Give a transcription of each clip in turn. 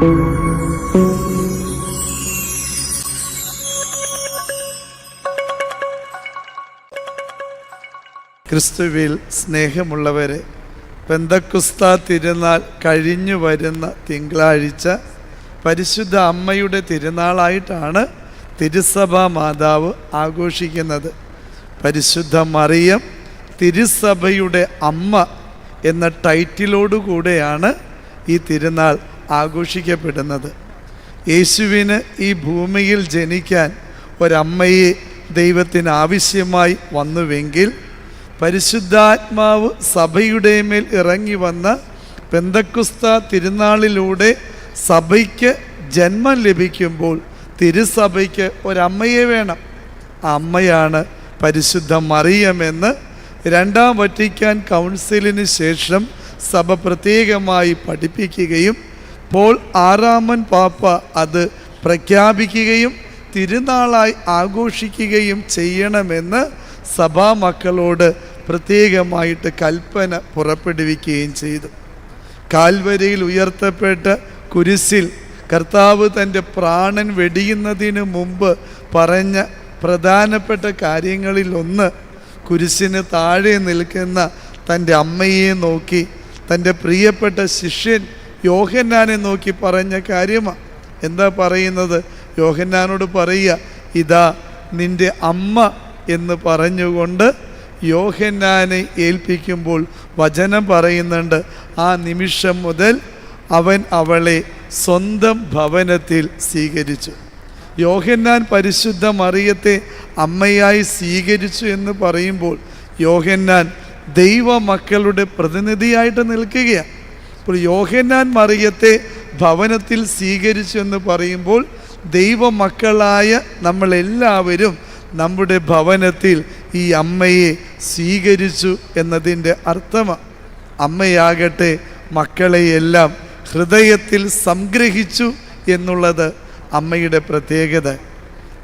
ക്രിസ്തുവിൽ സ്നേഹമുള്ളവരെ പെന്തക്കുസ്ത തിരുനാൾ കഴിഞ്ഞു വരുന്ന തിങ്കളാഴ്ച പരിശുദ്ധ അമ്മയുടെ തിരുനാളായിട്ടാണ് തിരുസഭാ മാതാവ് ആഘോഷിക്കുന്നത്. പരിശുദ്ധ മറിയം തിരുസഭയുടെ അമ്മ എന്ന ടൈറ്റിലോടുകൂടെയാണ് ഈ തിരുനാൾ ആഘോഷിക്കപ്പെടുന്നത്. യേശുവിന് ഈ ഭൂമിയിൽ ജനിക്കാൻ ഒരമ്മയെ ദൈവത്തിന് ആവശ്യമായി വന്നുവെങ്കിൽ പരിശുദ്ധാത്മാവ് സഭയുടെ മേൽ ഇറങ്ങി വന്ന പെന്തക്കുസ്ത തിരുനാളിലൂടെ സഭയ്ക്ക് ജന്മം ലഭിക്കുമ്പോൾ തിരുസഭയ്ക്ക് ഒരമ്മയെ വേണം. ആ അമ്മയാണ് പരിശുദ്ധ മറിയമെന്ന് രണ്ടാം വറ്റിക്കാൻ കൗൺസിലിന് ശേഷം സഭ പ്രത്യേകമായി പഠിപ്പിക്കുകയും പോൾ ആറാമൻ പാപ്പ അത് പ്രഖ്യാപിക്കുകയും തിരുനാളായി ആഘോഷിക്കുകയും ചെയ്യണമെന്ന് സഭാ മക്കളോട് പ്രത്യേകമായിട്ട് കൽപ്പന പുറപ്പെടുവിക്കുകയും ചെയ്തു. കാൽവരിയിൽ ഉയർത്തപ്പെട്ട കുരിശിൽ കർത്താവ് തന്റെ പ്രാണൻ വെടിയുന്നതിന് മുമ്പ് പറഞ്ഞ പ്രധാനപ്പെട്ട കാര്യങ്ങളിലൊന്ന് കുരിശിന് താഴെ നിൽക്കുന്ന തന്റെ അമ്മയെ നോക്കി തന്റെ പ്രിയപ്പെട്ട ശിഷ്യൻ യോഹന്നാനെ നോക്കി പറഞ്ഞ കാര്യമാണ് എന്താ പറയുന്നത്? യോഹന്നാനോട് പറയുക ഇതാ നിന്റെ അമ്മ എന്ന് പറഞ്ഞുകൊണ്ട് യോഹന്നാനെ ഏൽപ്പിക്കുമ്പോൾ വചനം പറയുന്നുണ്ട്. ആ നിമിഷം മുതൽ അവൻ അവളെ സ്വന്തം ഭവനത്തിൽ സ്വീകരിച്ചു. യോഹന്നാൻ പരിശുദ്ധ മറിയത്തെ അമ്മയായി സ്വീകരിച്ചു എന്ന് പറയുമ്പോൾ യോഹന്നാൻ ദൈവമക്കളുടെ പ്രതിനിധിയായിട്ട് നിൽക്കുകയാണ്. അപ്പോൾ യോഹന്നാൻ മറിയത്തെ ഭവനത്തിൽ സ്വീകരിച്ചു എന്ന് പറയുമ്പോൾ ദൈവമക്കളായ നമ്മളെല്ലാവരും നമ്മുടെ ഭവനത്തിൽ ഈ അമ്മയെ സ്വീകരിച്ചു എന്നതിന്റെ അർത്ഥമാണ് അമ്മയാകട്ടെ മക്കളെയെല്ലാം ഹൃദയത്തിൽ സംഗ്രഹിച്ചു എന്നുള്ളത് അമ്മയുടെ പ്രത്യേകത.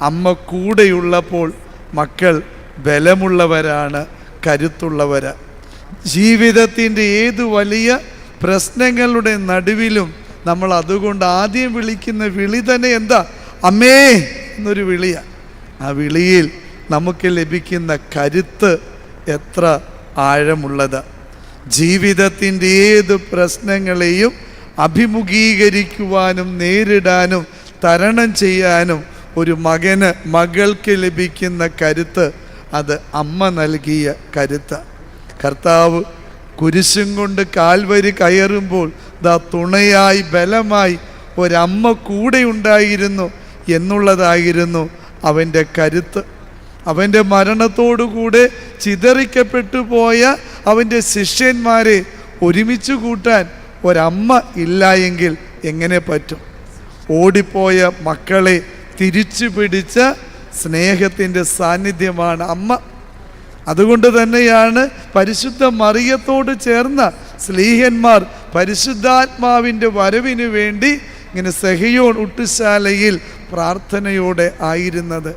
അമ്മ കൂടെയുള്ളപ്പോൾ മക്കൾ ബലമുള്ളവരാണ് കരുത്തുള്ളവരാണ് ജീവിതത്തിന്റെ ഏത് വലിയ പ്രശ്നങ്ങളുടെ നടുവിലും നമ്മൾ അതുകൊണ്ട് ആദ്യം വിളിക്കുന്ന വിളി തന്നെ എന്താ? അമ്മേ എന്നൊരു വിളിയാണ് ആ വിളിയിൽ നമുക്ക് ലഭിക്കുന്ന കരുത്ത് എത്ര ആഴമുള്ളത്. ജീവിതത്തിന്റെ ഏത് പ്രശ്നങ്ങളെയും അഭിമുഖീകരിക്കുവാനും നേരിടാനും തരണം ചെയ്യാനും ഒരു മകന് മകൾക്ക് ലഭിക്കുന്ന കരുത്ത് അത് അമ്മ നൽകിയ കരുത്ത്. കർത്താവ് കുരിശും കൊണ്ട് കാൽവരി കയറുമ്പോൾ ദാ തുണയായി ബലമായി ഒരമ്മ കൂടെ ഉണ്ടായിരുന്നു എന്നുള്ളതായിരുന്നു അവന്റെ കരുത്ത്. അവന്റെ മരണത്തോടുകൂടെ ചിതറിക്കപ്പെട്ടു പോയ അവന്റെ ശിഷ്യന്മാരെ ഒരുമിച്ച് കൂട്ടാൻ ഒരമ്മ ഇല്ല എങ്കിൽ എങ്ങനെ പറ്റും? ഓടിപ്പോയ മക്കളെ തിരിച്ചു പിടിച്ച സ്നേഹത്തിന്റെ സാന്നിധ്യമാണ് അമ്മ. അതുകൊണ്ട് തന്നെയാണ് പരിശുദ്ധ മറിയത്തോട് ചേർന്ന സ്ലീഹന്മാർ പരിശുദ്ധാത്മാവിന്റെ വരവിന് വേണ്ടി ഇങ്ങനെ സെഹിയോൺ ഉട്ടുശാലയിൽ പ്രാർത്ഥനയോടെ ആയിരുന്നത്.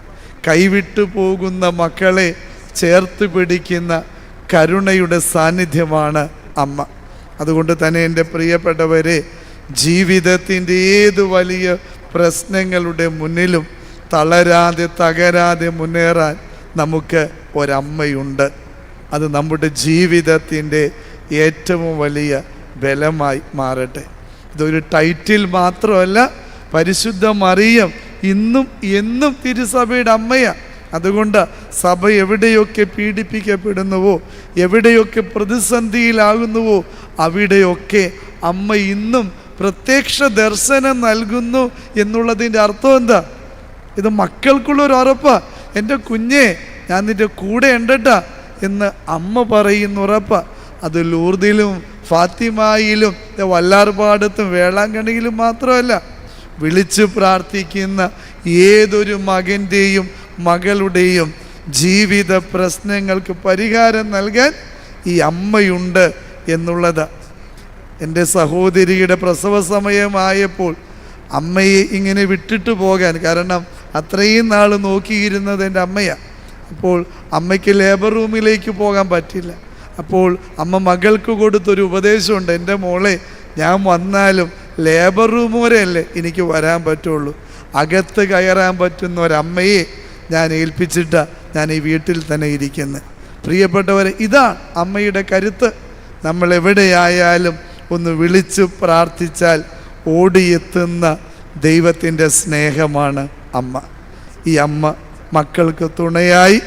കൈവിട്ടു പോകുന്ന മക്കളെ ചേർത്ത് പിടിക്കുന്ന കരുണയുടെ സാന്നിധ്യമാണ് അമ്മ. അതുകൊണ്ട് തന്നെ എന്റെ പ്രിയപ്പെട്ടവരെ ജീവിതത്തിന്റെ ഏത് വലിയ പ്രശ്നങ്ങളുടെ മുന്നിലും തളരാതെ തകരാതെ മുന്നേറാൻ നമുക്ക് ഒരമ്മയുണ്ട്. അത് നമ്മുടെ ജീവിതത്തിന്റെ ഏറ്റവും വലിയ ബലമായി മാറട്ടെ. ഇതൊരു ടൈറ്റിൽ മാത്രമല്ല പരിശുദ്ധ മറിയം ഇന്നും എന്നും തിരുസഭയുടെ അമ്മയാണ് അതുകൊണ്ട് സഭ എവിടെയൊക്കെ പീഡിപ്പിക്കപ്പെടുന്നുവോ എവിടെയൊക്കെ പ്രതിസന്ധിയിലാകുന്നുവോ അവിടെയൊക്കെ അമ്മ ഇന്നും പ്രത്യക്ഷ ദർശനം നൽകുന്നു എന്നുള്ളതിന്റെ അർത്ഥം എന്താ? ഇത് മക്കൾക്കുള്ളൊരു ഉറപ്പാ. എന്റെ കുഞ്ഞെ ഞാൻ നിന്റെ കൂടെ ഉണ്ടട്ടാ എന്ന് അമ്മ പറയുന്ന ഉറപ്പ. അത് ലൂർദിലും ഫാത്തിമായിലും വല്ലാർപാടത്തും വേളാങ്കണ്ണിയിലും മാത്രമല്ല. വിളിച്ചു പ്രാർത്ഥിക്കുന്ന ഏതൊരു മകന്റെയും മകളുടെയും ജീവിത പ്രശ്നങ്ങൾക്ക് പരിഹാരം നൽകാൻ ഈ അമ്മയുണ്ട് എന്നുള്ളത്. എന്റെ സഹോദരിയുടെ പ്രസവ സമയമായപ്പോൾ അമ്മയെ ഇങ്ങനെ വിട്ടിട്ട് പോകാൻ കാരണം അത്രയും നാൾ നോക്കിയിരുന്നത് എന്റെ അമ്മയാണ് അപ്പോൾ അമ്മയ്ക്ക് ലേബർ റൂമിലേക്ക് പോകാൻ പറ്റില്ല. അപ്പോൾ അമ്മ മകൾക്ക് കൊടുത്തൊരു ഉപദേശമുണ്ട്. എന്റെ മോളെ ഞാൻ വന്നാലും ലേബർ റൂം വരെയല്ലേ എനിക്ക് വരാൻ പറ്റുള്ളൂ. അകത്ത് കയറാൻ പറ്റുന്ന ഒരമ്മയെ ഞാൻ ഏൽപ്പിച്ചിട്ടാണ് ഞാൻ ഈ വീട്ടിൽ തന്നെ ഇരിക്കുന്നത് പ്രിയപ്പെട്ടവരെ ഇതാണ് അമ്മയുടെ കരുത്ത്. നമ്മൾ എവിടെയായാലും ഒന്ന് വിളിച്ചു പ്രാർത്ഥിച്ചാൽ ഓടിയെത്തുന്ന ദൈവത്തിന്റെ സ്നേഹമാണ് അമ്മ. ഈ അമ്മ മക്കൾക്ക് തുണയായി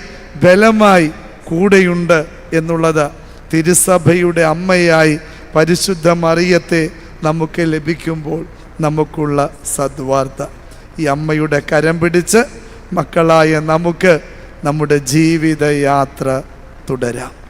ബലമായി കൂടെയുണ്ട് എന്നുള്ളത് തിരുസഭയുടെ അമ്മയായി പരിശുദ്ധ മറിയത്തെ നമുക്ക് ലഭിക്കുമ്പോൾ നമുക്കുള്ള സദ്വാർത്ത. ഈ അമ്മയുടെ കരം പിടിച്ച് മക്കളായ നമുക്ക് നമ്മുടെ ജീവിതയാത്ര തുടരാം.